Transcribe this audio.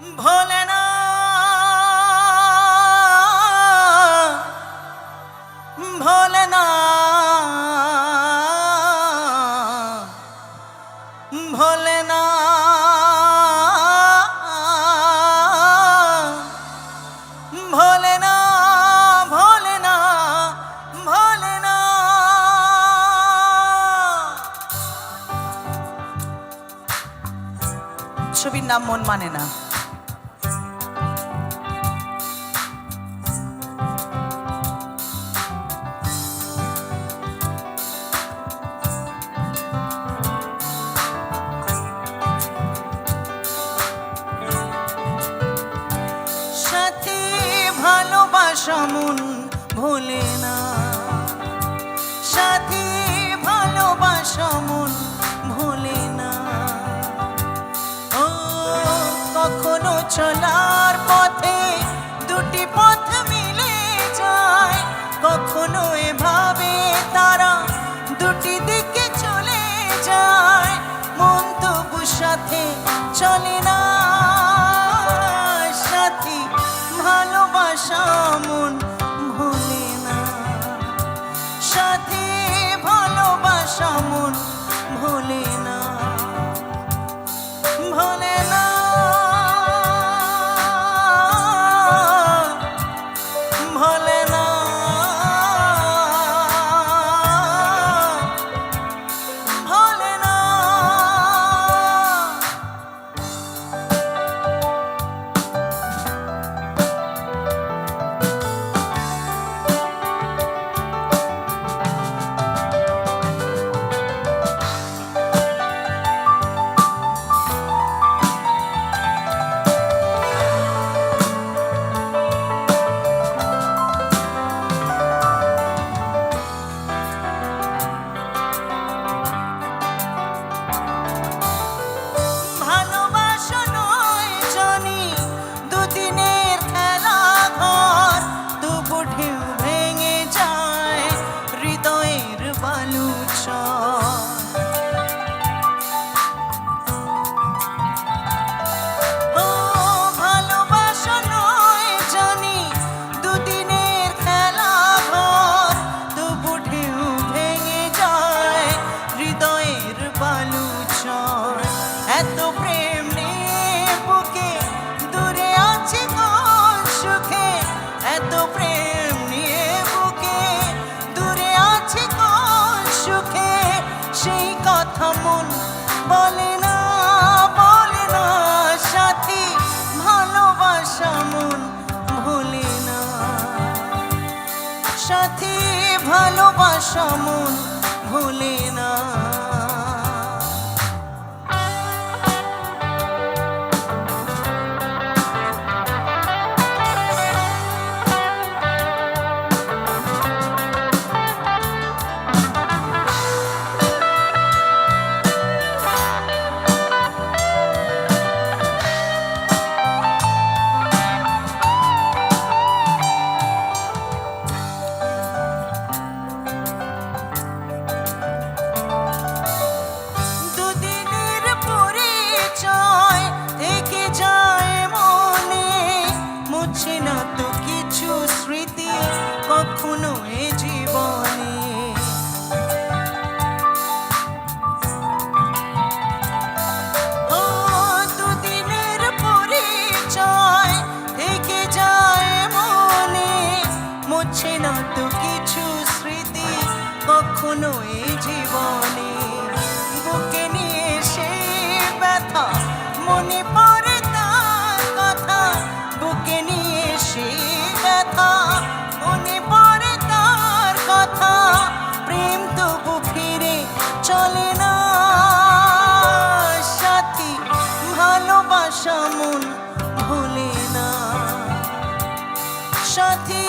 ভোলে ভোলে ভোলে ভোলে ভোলে ভোলে ছবির নাম মন মানে না। ভালোবাসা ভোলে না। সাথী ভালোবাসা মন ভোলে না। ও কখনো চলার ভোলে বালুচর এত প্রেম বুকে দূরে সুখে? এত প্রেম বুকে দূরে সুখে? কথা মন বলে না বলে না। সাথী, ভালোবাসা মন ভোলে না। সাথী, ভালোবাসা মন কিছু স্মৃতি কখনো এ জীবনে। বুকে নিয়ে সেই ব্যথা, মনে পড়ে তার কথা। বুকে নিয়ে সেই ব্যথা, মনে পড়ে তার কথা। প্রেম তবু ফিরে চলে না। সাথী, ভালোবাসা মন ভুলে না। সাথী